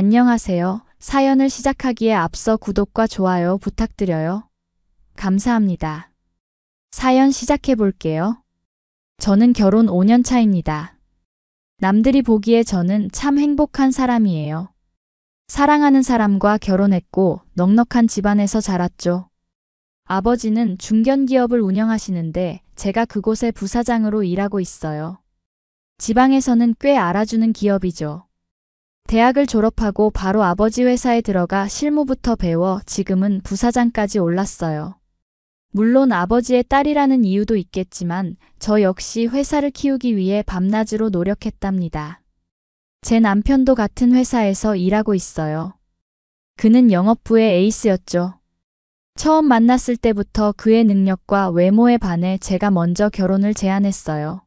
안녕하세요. 사연을 시작하기에 앞서 구독과 좋아요 부탁드려요. 감사합니다. 사연 시작해 볼게요. 저는 결혼 5년 차입니다. 남들이 보기에 저는 참 행복한 사람이에요. 사랑하는 사람과 결혼했고 넉넉한 집안에서 자랐죠. 아버지는 중견기업을 운영하시는데 제가 그곳의 부사장으로 일하고 있어요. 지방에서는 꽤 알아주는 기업이죠. 대학을 졸업하고 바로 아버지 회사에 들어가 실무부터 배워 지금은 부사장까지 올랐어요. 물론 아버지의 딸이라는 이유도 있겠지만 저 역시 회사를 키우기 위해 밤낮으로 노력했답니다. 제 남편도 같은 회사에서 일하고 있어요. 그는 영업부의 에이스였죠. 처음 만났을 때부터 그의 능력과 외모에 반해 제가 먼저 결혼을 제안했어요.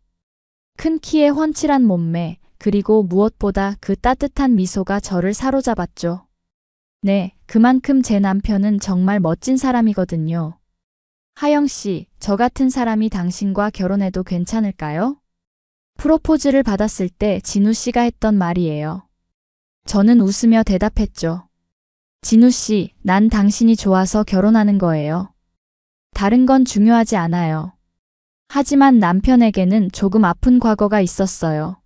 큰 키에 훤칠한 몸매, 그리고 무엇보다 그 따뜻한 미소가 저를 사로잡았죠. 네, 그만큼 제 남편은 정말 멋진 사람이거든요. 하영 씨, 저 같은 사람이 당신과 결혼해도 괜찮을까요? 프로포즈를 받았을 때 진우 씨가 했던 말이에요. 저는 웃으며 대답했죠. 진우 씨, 난 당신이 좋아서 결혼하는 거예요. 다른 건 중요하지 않아요. 하지만 남편에게는 조금 아픈 과거가 있었어요.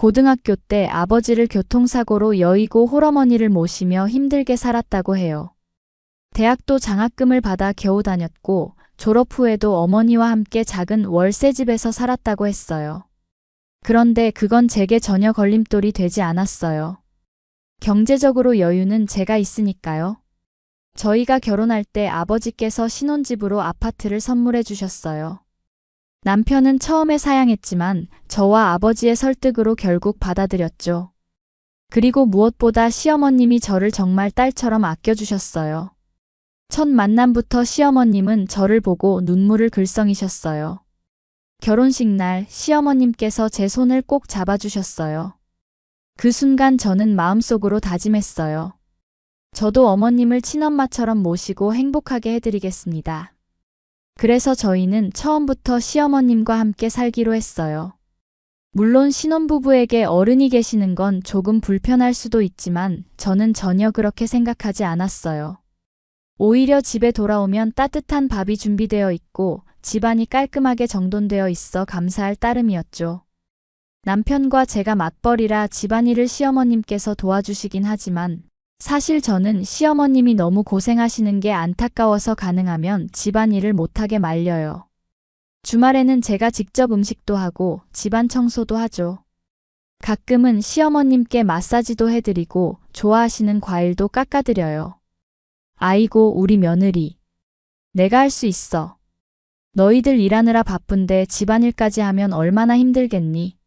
고등학교 때 아버지를 교통사고로 여의고 홀어머니를 모시며 힘들게 살았다고 해요. 대학도 장학금을 받아 겨우 다녔고 졸업 후에도 어머니와 함께 작은 월세집에서 살았다고 했어요. 그런데 그건 제게 전혀 걸림돌이 되지 않았어요. 경제적으로 여유는 제가 있으니까요. 저희가 결혼할 때 아버지께서 신혼집으로 아파트를 선물해 주셨어요. 남편은 처음에 사양했지만 저와 아버지의 설득으로 결국 받아들였죠. 그리고 무엇보다 시어머님이 저를 정말 딸처럼 아껴주셨어요. 첫 만남부터 시어머님은 저를 보고 눈물을 글썽이셨어요. 결혼식 날 시어머님께서 제 손을 꼭 잡아주셨어요. 그 순간 저는 마음속으로 다짐했어요. 저도 어머님을 친엄마처럼 모시고 행복하게 해드리겠습니다. 그래서 저희는 처음부터 시어머님과 함께 살기로 했어요. 물론 신혼부부에게 어른이 계시는 건 조금 불편할 수도 있지만 저는 전혀 그렇게 생각하지 않았어요. 오히려 집에 돌아오면 따뜻한 밥이 준비되어 있고 집안이 깔끔하게 정돈되어 있어 감사할 따름이었죠. 남편과 제가 맞벌이라 집안일을 시어머님께서 도와주시긴 하지만 사실 저는 시어머님이 너무 고생하시는 게 안타까워서 가능하면 집안일을 못하게 말려요. 주말에는 제가 직접 음식도 하고 집안 청소도 하죠. 가끔은 시어머님께 마사지도 해드리고 좋아하시는 과일도 깎아드려요. 아이고, 우리 며느리. 내가 할 수 있어. 너희들 일하느라 바쁜데 집안일까지 하면 얼마나 힘들겠니?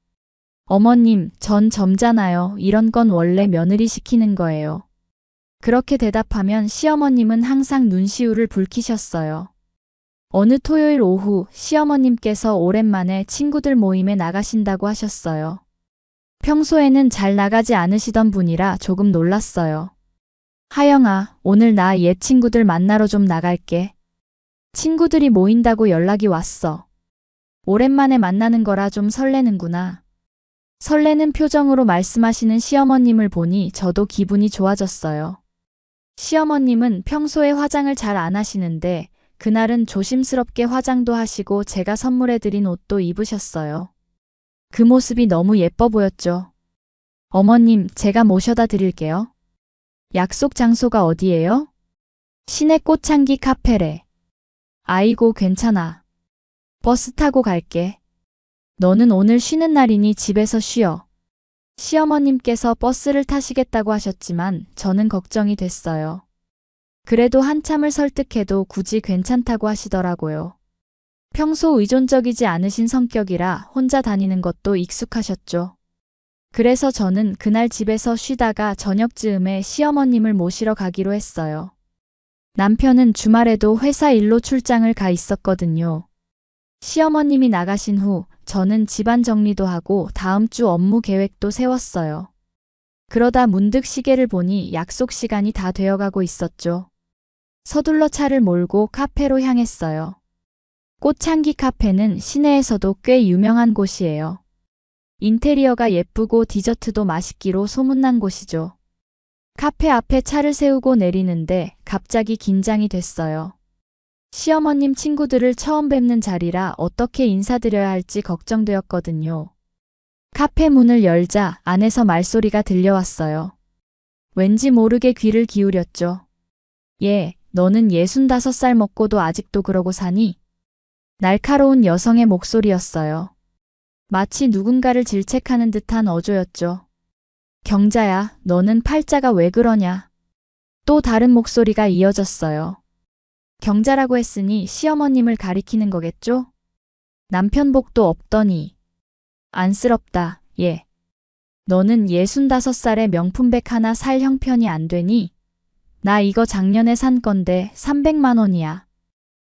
어머님, 전 점잖아요. 이런 건 원래 며느리 시키는 거예요. 그렇게 대답하면 시어머님은 항상 눈시울을 붉히셨어요. 어느 토요일 오후 시어머님께서 오랜만에 친구들 모임에 나가신다고 하셨어요. 평소에는 잘 나가지 않으시던 분이라 조금 놀랐어요. 하영아, 오늘 나 옛 친구들 만나러 좀 나갈게. 친구들이 모인다고 연락이 왔어. 오랜만에 만나는 거라 좀 설레는구나. 설레는 표정으로 말씀하시는 시어머님을 보니 저도 기분이 좋아졌어요. 시어머님은 평소에 화장을 잘 안 하시는데 그날은 조심스럽게 화장도 하시고 제가 선물해드린 옷도 입으셨어요. 그 모습이 너무 예뻐 보였죠. 어머님, 제가 모셔다 드릴게요. 약속 장소가 어디예요? 시내 꽃향기 카페래. 아이고, 괜찮아. 버스 타고 갈게. 너는 오늘 쉬는 날이니 집에서 쉬어. 시어머님께서 버스를 타시겠다고 하셨지만 저는 걱정이 됐어요. 그래도 한참을 설득해도 굳이 괜찮다고 하시더라고요. 평소 의존적이지 않으신 성격이라 혼자 다니는 것도 익숙하셨죠. 그래서 저는 그날 집에서 쉬다가 저녁 즈음에 시어머님을 모시러 가기로 했어요. 남편은 주말에도 회사 일로 출장을 가 있었거든요. 시어머님이 나가신 후 저는 집안 정리도 하고 다음 주 업무 계획도 세웠어요. 그러다 문득 시계를 보니 약속 시간이 다 되어가고 있었죠. 서둘러 차를 몰고 카페로 향했어요. 꽃향기 카페는 시내에서도 꽤 유명한 곳이에요. 인테리어가 예쁘고 디저트도 맛있기로 소문난 곳이죠. 카페 앞에 차를 세우고 내리는데 갑자기 긴장이 됐어요. 시어머님 친구들을 처음 뵙는 자리라 어떻게 인사드려야 할지 걱정되었거든요. 카페 문을 열자 안에서 말소리가 들려왔어요. 왠지 모르게 귀를 기울였죠. 예, 너는 예순다섯 살 먹고도 아직도 그러고 사니? 날카로운 여성의 목소리였어요. 마치 누군가를 질책하는 듯한 어조였죠. 경자야, 너는 팔자가 왜 그러냐? 또 다른 목소리가 이어졌어요. 경자라고 했으니 시어머님을 가리키는 거겠죠? 남편 복도 없더니. 안쓰럽다, 예. 너는 예순다섯 살에 명품백 하나 살 형편이 안 되니? 나 이거 작년에 산 건데 300만 원이야.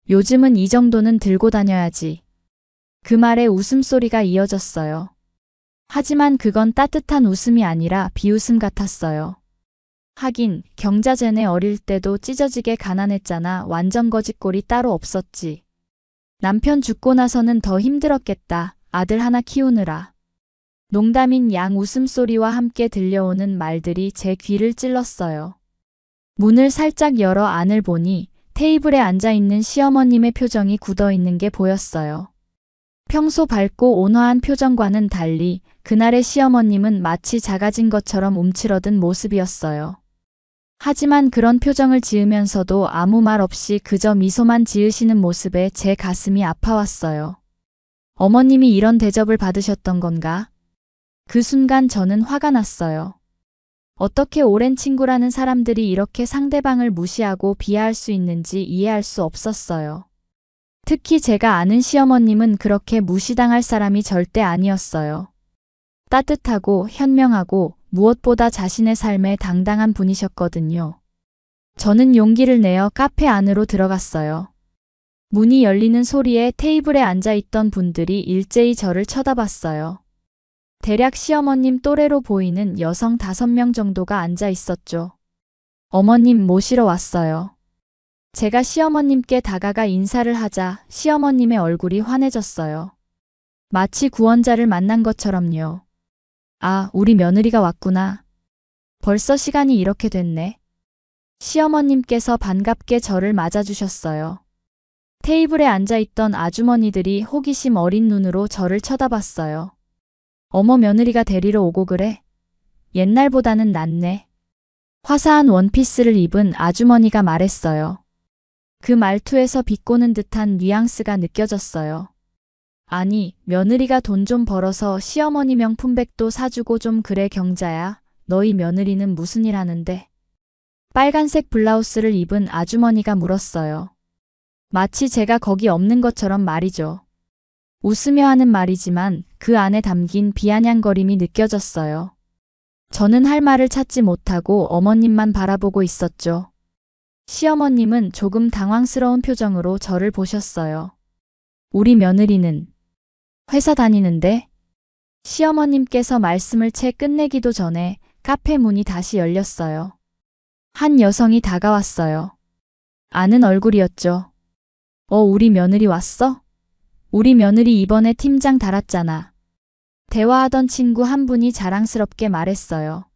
요즘은 이 정도는 들고 다녀야지. 그 말에 웃음소리가 이어졌어요. 하지만 그건 따뜻한 웃음이 아니라 비웃음 같았어요. 하긴 경자전에 어릴 때도 찢어지게 가난했잖아. 완전 거짓골이 따로 없었지. 남편 죽고 나서는 더 힘들었겠다. 아들 하나 키우느라. 농담인 양 웃음소리와 함께 들려오는 말들이 제 귀를 찔렀어요. 문을 살짝 열어 안을 보니 테이블에 앉아 있는 시어머님의 표정이 굳어 있는 게 보였어요. 평소 밝고 온화한 표정과는 달리 그날의 시어머님은 마치 작아진 것처럼 움츠러든 모습이었어요. 하지만 그런 표정을 지으면서도 아무 말 없이 그저 미소만 지으시는 모습에 제 가슴이 아파왔어요. 어머님이 이런 대접을 받으셨던 건가? 그 순간 저는 화가 났어요. 어떻게 오랜 친구라는 사람들이 이렇게 상대방을 무시하고 비하할 수 있는지 이해할 수 없었어요. 특히 제가 아는 시어머님은 그렇게 무시당할 사람이 절대 아니었어요. 따뜻하고 현명하고 무엇보다 자신의 삶에 당당한 분이셨거든요. 저는 용기를 내어 카페 안으로 들어갔어요. 문이 열리는 소리에 테이블에 앉아 있던 분들이 일제히 저를 쳐다봤어요. 대략 시어머님 또래로 보이는 여성 다섯 명 정도가 앉아 있었죠. 어머님 모시러 왔어요. 제가 시어머님께 다가가 인사를 하자 시어머님의 얼굴이 환해졌어요. 마치 구원자를 만난 것처럼요. 아, 우리 며느리가 왔구나. 벌써 시간이 이렇게 됐네. 시어머님께서 반갑게 저를 맞아주셨어요. 테이블에 앉아있던 아주머니들이 호기심 어린 눈으로 저를 쳐다봤어요. 어머 며느리가 데리러 오고 그래? 옛날보다는 낫네. 화사한 원피스를 입은 아주머니가 말했어요. 그 말투에서 비꼬는 듯한 뉘앙스가 느껴졌어요. 아니, 며느리가 돈 좀 벌어서 시어머니 명품백도 사주고 좀 그래 경자야. 너희 며느리는 무슨 일 하는데? 빨간색 블라우스를 입은 아주머니가 물었어요. 마치 제가 거기 없는 것처럼 말이죠. 웃으며 하는 말이지만 그 안에 담긴 비아냥거림이 느껴졌어요. 저는 할 말을 찾지 못하고 어머님만 바라보고 있었죠. 시어머님은 조금 당황스러운 표정으로 저를 보셨어요. 우리 며느리는 회사 다니는데 시어머님께서 말씀을 채 끝내기도 전에 카페 문이 다시 열렸어요. 한 여성이 다가왔어요. 아는 얼굴이었죠. 어, 우리 며느리 왔어? 우리 며느리 이번에 팀장 달았잖아. 대화하던 친구 한 분이 자랑스럽게 말했어요.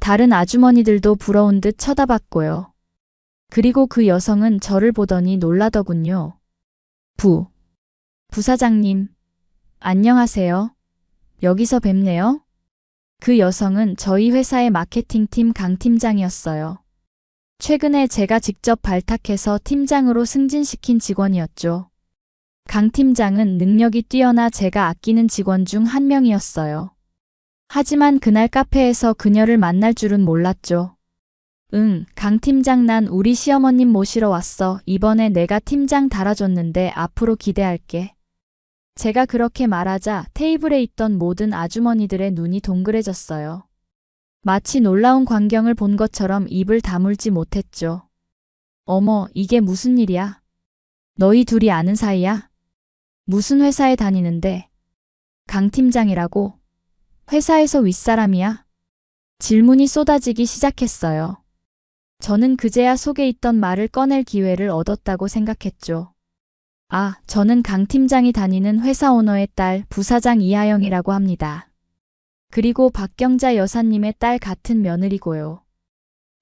다른 아주머니들도 부러운 듯 쳐다봤고요. 그리고 그 여성은 저를 보더니 놀라더군요. 부. 부사장님. 안녕하세요. 여기서 뵙네요. 그 여성은 저희 회사의 마케팅팀 강 팀장이었어요. 최근에 제가 직접 발탁해서 팀장으로 승진시킨 직원이었죠. 강 팀장은 능력이 뛰어나 제가 아끼는 직원 중 한 명이었어요. 하지만 그날 카페에서 그녀를 만날 줄은 몰랐죠. 응, 강 팀장 난 우리 시어머님 모시러 왔어. 이번에 내가 팀장 달아줬는데 앞으로 기대할게. 제가 그렇게 말하자 테이블에 있던 모든 아주머니들의 눈이 동그래졌어요. 마치 놀라운 광경을 본 것처럼 입을 다물지 못했죠. 어머, 이게 무슨 일이야? 너희 둘이 아는 사이야? 무슨 회사에 다니는데? 강 팀장이라고? 회사에서 윗사람이야? 질문이 쏟아지기 시작했어요. 저는 그제야 속에 있던 말을 꺼낼 기회를 얻었다고 생각했죠. 아, 저는 강 팀장이 다니는 회사 오너의 딸 부사장 이하영이라고 합니다. 그리고 박경자 여사님의 딸 같은 며느리고요.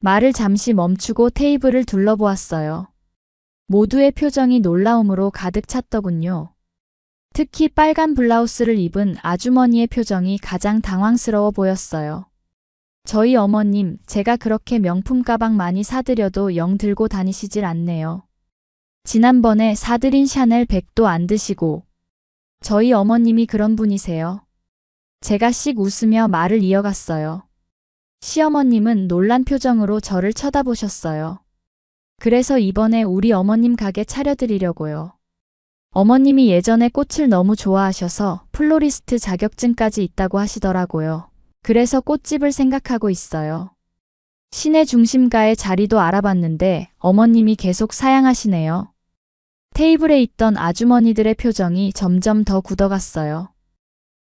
말을 잠시 멈추고 테이블을 둘러보았어요. 모두의 표정이 놀라움으로 가득 찼더군요. 특히 빨간 블라우스를 입은 아주머니의 표정이 가장 당황스러워 보였어요. 저희 어머님, 제가 그렇게 명품 가방 많이 사드려도 영 들고 다니시질 않네요. 지난번에 사드린 샤넬 백도 안 드시고. 저희 어머님이 그런 분이세요. 제가 씩 웃으며 말을 이어갔어요. 시어머님은 놀란 표정으로 저를 쳐다보셨어요. 그래서 이번에 우리 어머님 가게 차려드리려고요. 어머님이 예전에 꽃을 너무 좋아하셔서 플로리스트 자격증까지 있다고 하시더라고요. 그래서 꽃집을 생각하고 있어요. 시내 중심가의 자리도 알아봤는데 어머님이 계속 사양하시네요. 테이블에 있던 아주머니들의 표정이 점점 더 굳어갔어요.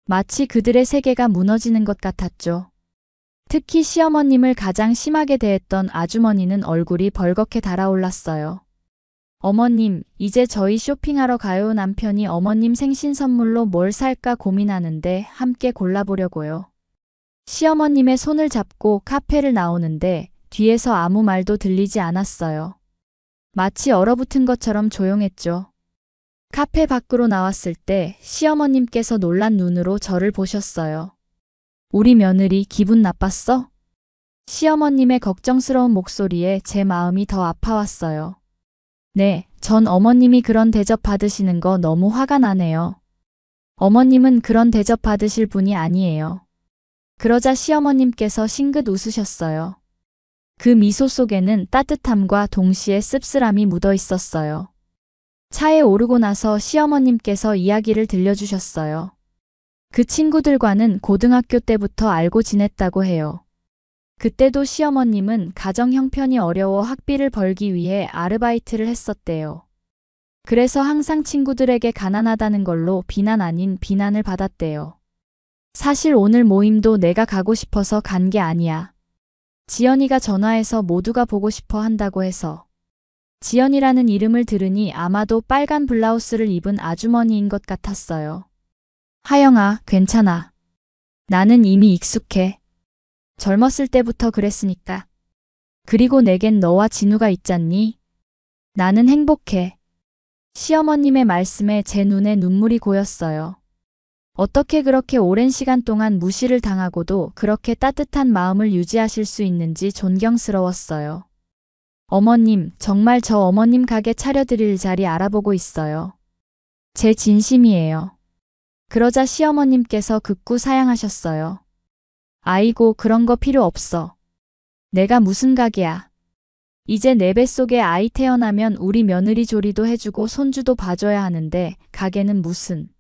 마치 그들의 세계가 무너지는 것 같았죠. 특히 시어머님을 가장 심하게 대했던 아주머니는 얼굴이 벌겋게 달아올랐어요. 어머님, 이제 저희 쇼핑하러 가요. 남편이 어머님 생신 선물로 뭘 살까 고민하는데 함께 골라보려고요. 시어머님의 손을 잡고 카페를 나오는데 뒤에서 아무 말도 들리지 않았어요. 마치 얼어붙은 것처럼 조용했죠. 카페 밖으로 나왔을 때 시어머님께서 놀란 눈으로 저를 보셨어요. 우리 며느리 기분 나빴어? 시어머님의 걱정스러운 목소리에 제 마음이 더 아파왔어요. 네, 전 어머님이 그런 대접 받으시는 거 너무 화가 나네요. 어머님은 그런 대접 받으실 분이 아니에요. 그러자 시어머님께서 싱긋 웃으셨어요. 그 미소 속에는 따뜻함과 동시에 씁쓸함이 묻어 있었어요. 차에 오르고 나서 시어머님께서 이야기를 들려주셨어요. 그 친구들과는 고등학교 때부터 알고 지냈다고 해요. 그때도 시어머님은 가정 형편이 어려워 학비를 벌기 위해 아르바이트를 했었대요. 그래서 항상 친구들에게 가난하다는 걸로 비난 아닌 비난을 받았대요. 사실 오늘 모임도 내가 가고 싶어서 간 게 아니야. 지연이가 전화해서 모두가 보고 싶어 한다고 해서. 지연이라는 이름을 들으니 아마도 빨간 블라우스를 입은 아주머니인 것 같았어요. 하영아, 괜찮아. 나는 이미 익숙해. 젊었을 때부터 그랬으니까. 그리고 내겐 너와 진우가 있잖니? 나는 행복해. 시어머님의 말씀에 제 눈에 눈물이 고였어요. 어떻게 그렇게 오랜 시간 동안 무시를 당하고도 그렇게 따뜻한 마음을 유지하실 수 있는지 존경스러웠어요. 어머님, 정말 저 어머님 가게 차려드릴 자리 알아보고 있어요. 제 진심이에요. 그러자 시어머님께서 극구 사양하셨어요. 아이고, 그런 거 필요 없어. 내가 무슨 가게야. 이제 내 뱃속에 아이 태어나면 우리 며느리 조리도 해주고 손주도 봐줘야 하는데 가게는 무슨.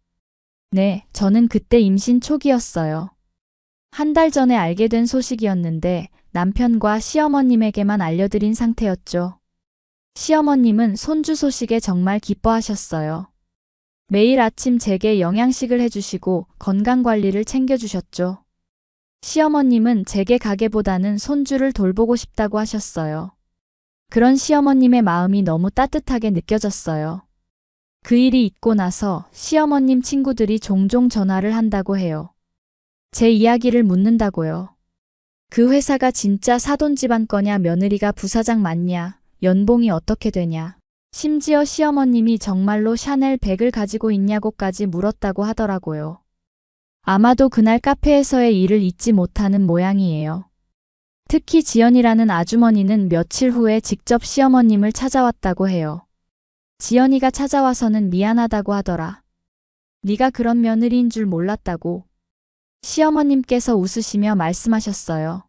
네, 저는 그때 임신 초기였어요. 한 달 전에 알게 된 소식이었는데 남편과 시어머님에게만 알려드린 상태였죠. 시어머님은 손주 소식에 정말 기뻐하셨어요. 매일 아침 제게 영양식을 해주시고 건강관리를 챙겨주셨죠. 시어머님은 제게 가게보다는 손주를 돌보고 싶다고 하셨어요. 그런 시어머님의 마음이 너무 따뜻하게 느껴졌어요. 그 일이 있고 나서 시어머님 친구들이 종종 전화를 한다고 해요. 제 이야기를 묻는다고요. 그 회사가 진짜 사돈 집안 거냐 며느리가 부사장 맞냐 연봉이 어떻게 되냐 심지어 시어머님이 정말로 샤넬 백을 가지고 있냐고까지 물었다고 하더라고요. 아마도 그날 카페에서의 일을 잊지 못하는 모양이에요. 특히 지연이라는 아주머니는 며칠 후에 직접 시어머님을 찾아왔다고 해요. 지연이가 찾아와서는 미안하다고 하더라. 네가 그런 며느리인 줄 몰랐다고. 시어머님께서 웃으시며 말씀하셨어요.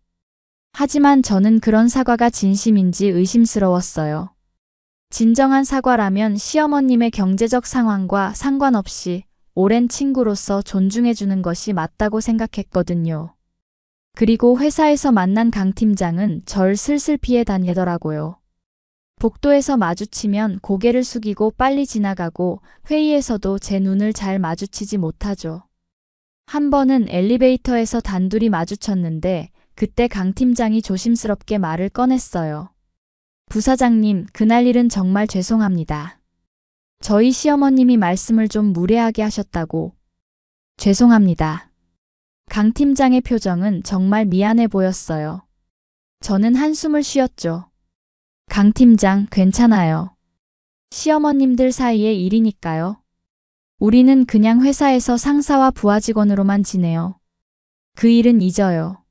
하지만 저는 그런 사과가 진심인지 의심스러웠어요. 진정한 사과라면 시어머님의 경제적 상황과 상관없이 오랜 친구로서 존중해주는 것이 맞다고 생각했거든요. 그리고 회사에서 만난 강 팀장은 절 슬슬 피해 다니더라고요. 복도에서 마주치면 고개를 숙이고 빨리 지나가고 회의에서도 제 눈을 잘 마주치지 못하죠. 한 번은 엘리베이터에서 단둘이 마주쳤는데 그때 강 팀장이 조심스럽게 말을 꺼냈어요. 부사장님, 그날 일은 정말 죄송합니다. 저희 시어머님이 말씀을 좀 무례하게 하셨다고. 죄송합니다. 강 팀장의 표정은 정말 미안해 보였어요. 저는 한숨을 쉬었죠. 강 팀장, 괜찮아요. 시어머님들 사이의 일이니까요. 우리는 그냥 회사에서 상사와 부하 직원으로만 지내요. 그 일은 잊어요.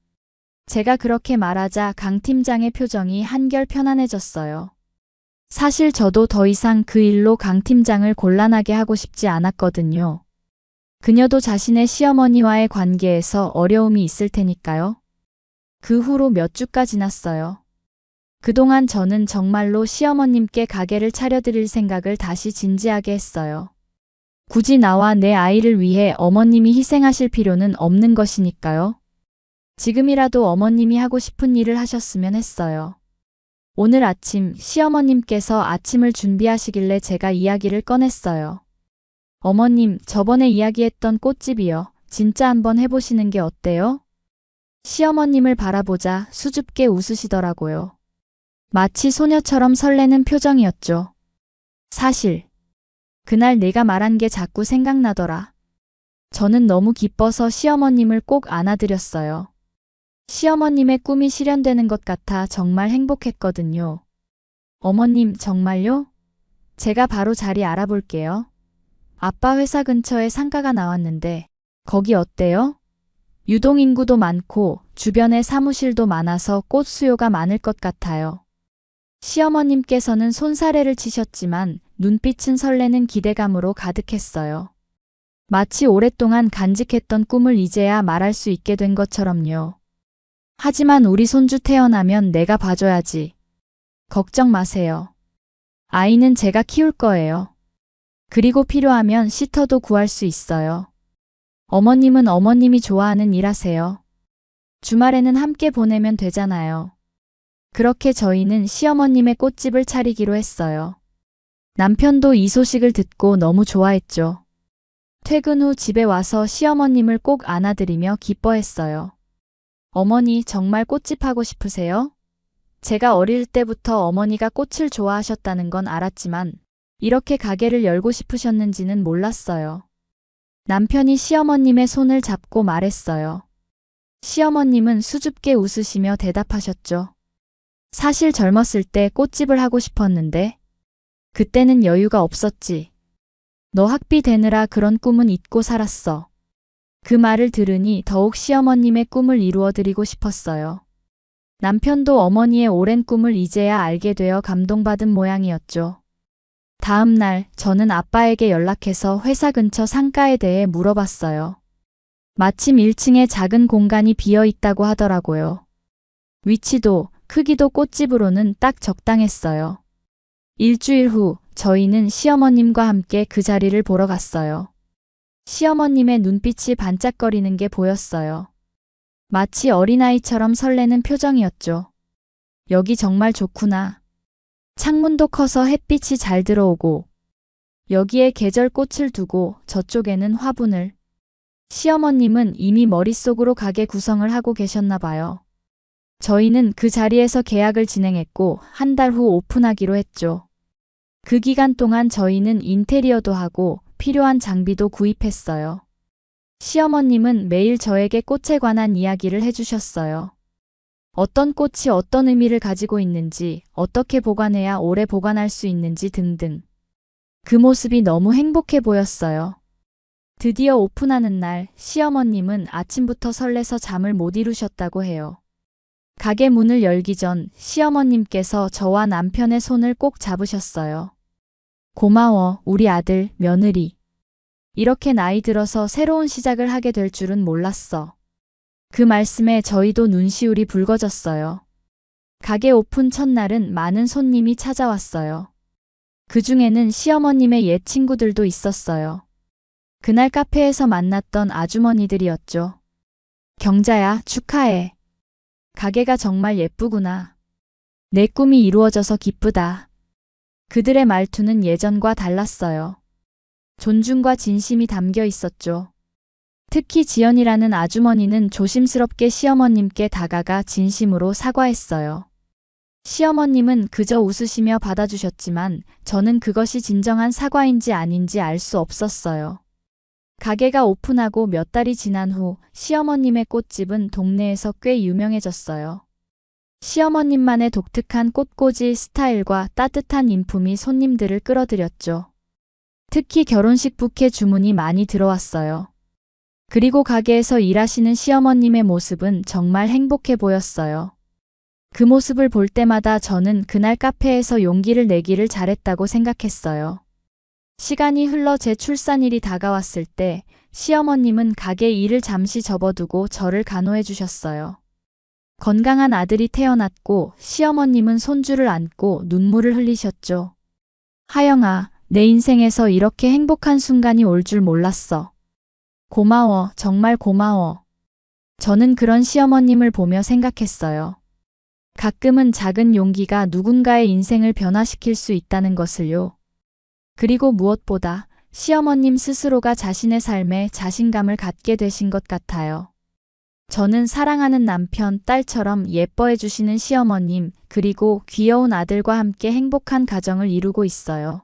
제가 그렇게 말하자 강 팀장의 표정이 한결 편안해졌어요. 사실 저도 더 이상 그 일로 강 팀장을 곤란하게 하고 싶지 않았거든요. 그녀도 자신의 시어머니와의 관계에서 어려움이 있을 테니까요. 그 후로 몇 주가 지났어요. 그동안 저는 정말로 시어머님께 가게를 차려드릴 생각을 다시 진지하게 했어요. 굳이 나와 내 아이를 위해 어머님이 희생하실 필요는 없는 것이니까요. 지금이라도 어머님이 하고 싶은 일을 하셨으면 했어요. 오늘 아침 시어머님께서 아침을 준비하시길래 제가 이야기를 꺼냈어요. 어머님, 저번에 이야기했던 꽃집이요. 진짜 한번 해보시는 게 어때요? 시어머님을 바라보자 수줍게 웃으시더라고요. 마치 소녀처럼 설레는 표정이었죠. 사실, 그날 내가 말한 게 자꾸 생각나더라. 저는 너무 기뻐서 시어머님을 꼭 안아드렸어요. 시어머님의 꿈이 실현되는 것 같아 정말 행복했거든요. 어머님, 정말요? 제가 바로 자리 알아볼게요. 아빠 회사 근처에 상가가 나왔는데, 거기 어때요? 유동인구도 많고, 주변에 사무실도 많아서 꽃 수요가 많을 것 같아요. 시어머님께서는 손사래를 치셨지만, 눈빛은 설레는 기대감으로 가득했어요. 마치 오랫동안 간직했던 꿈을 이제야 말할 수 있게 된 것처럼요. 하지만 우리 손주 태어나면 내가 봐줘야지. 걱정 마세요. 아이는 제가 키울 거예요. 그리고 필요하면 시터도 구할 수 있어요. 어머님은 어머님이 좋아하는 일 하세요. 주말에는 함께 보내면 되잖아요. 그렇게 저희는 시어머님의 꽃집을 차리기로 했어요. 남편도 이 소식을 듣고 너무 좋아했죠. 퇴근 후 집에 와서 시어머님을 꼭 안아드리며 기뻐했어요. 어머니 정말 꽃집 하고 싶으세요? 제가 어릴 때부터 어머니가 꽃을 좋아하셨다는 건 알았지만 이렇게 가게를 열고 싶으셨는지는 몰랐어요. 남편이 시어머님의 손을 잡고 말했어요. 시어머님은 수줍게 웃으시며 대답하셨죠. 사실 젊었을 때 꽃집을 하고 싶었는데 그때는 여유가 없었지. 너 학비 되느라 그런 꿈은 잊고 살았어. 그 말을 들으니 더욱 시어머님의 꿈을 이루어드리고 싶었어요. 남편도 어머니의 오랜 꿈을 이제야 알게 되어 감동받은 모양이었죠. 다음 날 저는 아빠에게 연락해서 회사 근처 상가에 대해 물어봤어요. 마침 1층에 작은 공간이 비어 있다고 하더라고요. 위치도 크기도 꽃집으로는 딱 적당했어요. 일주일 후 저희는 시어머님과 함께 그 자리를 보러 갔어요. 시어머님의 눈빛이 반짝거리는 게 보였어요. 마치 어린아이처럼 설레는 표정이었죠. 여기 정말 좋구나. 창문도 커서 햇빛이 잘 들어오고 여기에 계절 꽃을 두고 저쪽에는 화분을 시어머님은 이미 머릿속으로 가게 구성을 하고 계셨나 봐요. 저희는 그 자리에서 계약을 진행했고 한 달 후 오픈하기로 했죠. 그 기간 동안 저희는 인테리어도 하고 필요한 장비도 구입했어요. 시어머님은 매일 저에게 꽃에 관한 이야기를 해주셨어요. 어떤 꽃이 어떤 의미를 가지고 있는지, 어떻게 보관해야 오래 보관할 수 있는지 등등. 그 모습이 너무 행복해 보였어요. 드디어 오픈하는 날, 시어머님은 아침부터 설레서 잠을 못 이루셨다고 해요. 가게 문을 열기 전 시어머님께서 저와 남편의 손을 꼭 잡으셨어요. 고마워, 우리 아들, 며느리. 이렇게 나이 들어서 새로운 시작을 하게 될 줄은 몰랐어. 그 말씀에 저희도 눈시울이 붉어졌어요. 가게 오픈 첫날은 많은 손님이 찾아왔어요. 그 중에는 시어머님의 옛 친구들도 있었어요. 그날 카페에서 만났던 아주머니들이었죠. 경자야, 축하해. 가게가 정말 예쁘구나. 내 꿈이 이루어져서 기쁘다. 그들의 말투는 예전과 달랐어요. 존중과 진심이 담겨 있었죠. 특히 지연이라는 아주머니는 조심스럽게 시어머님께 다가가 진심으로 사과했어요. 시어머님은 그저 웃으시며 받아주셨지만 저는 그것이 진정한 사과인지 아닌지 알 수 없었어요. 가게가 오픈하고 몇 달이 지난 후 시어머님의 꽃집은 동네에서 꽤 유명해졌어요. 시어머님만의 독특한 꽃꽂이 스타일과 따뜻한 인품이 손님들을 끌어들였죠. 특히 결혼식 부케 주문이 많이 들어왔어요. 그리고 가게에서 일하시는 시어머님의 모습은 정말 행복해 보였어요. 그 모습을 볼 때마다 저는 그날 카페에서 용기를 내기를 잘했다고 생각했어요. 시간이 흘러 제 출산일이 다가왔을 때 시어머님은 가게 일을 잠시 접어두고 저를 간호해 주셨어요. 건강한 아들이 태어났고 시어머님은 손주를 안고 눈물을 흘리셨죠. 하영아, 내 인생에서 이렇게 행복한 순간이 올 줄 몰랐어. 고마워, 정말 고마워. 저는 그런 시어머님을 보며 생각했어요. 가끔은 작은 용기가 누군가의 인생을 변화시킬 수 있다는 것을요. 그리고 무엇보다 시어머님 스스로가 자신의 삶에 자신감을 갖게 되신 것 같아요. 저는 사랑하는 남편, 딸처럼 예뻐해 주시는 시어머님, 그리고 귀여운 아들과 함께 행복한 가정을 이루고 있어요.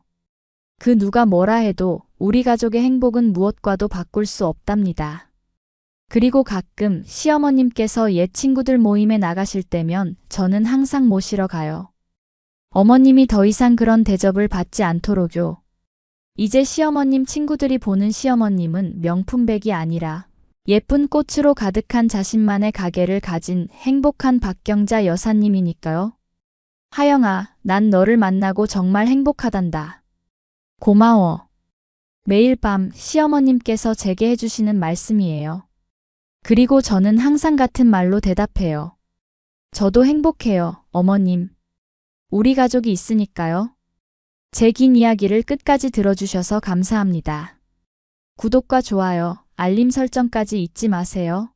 그 누가 뭐라 해도 우리 가족의 행복은 무엇과도 바꿀 수 없답니다. 그리고 가끔 시어머님께서 옛 친구들 모임에 나가실 때면 저는 항상 모시러 가요. 어머님이 더 이상 그런 대접을 받지 않도록요. 이제 시어머님 친구들이 보는 시어머님은 명품백이 아니라 예쁜 꽃으로 가득한 자신만의 가게를 가진 행복한 박경자 여사님이니까요. 하영아, 난 너를 만나고 정말 행복하단다. 고마워. 매일 밤 시어머님께서 제게 해주시는 말씀이에요. 그리고 저는 항상 같은 말로 대답해요. 저도 행복해요, 어머님. 우리 가족이 있으니까요. 제 긴 이야기를 끝까지 들어주셔서 감사합니다. 구독과 좋아요, 알림 설정까지 잊지 마세요.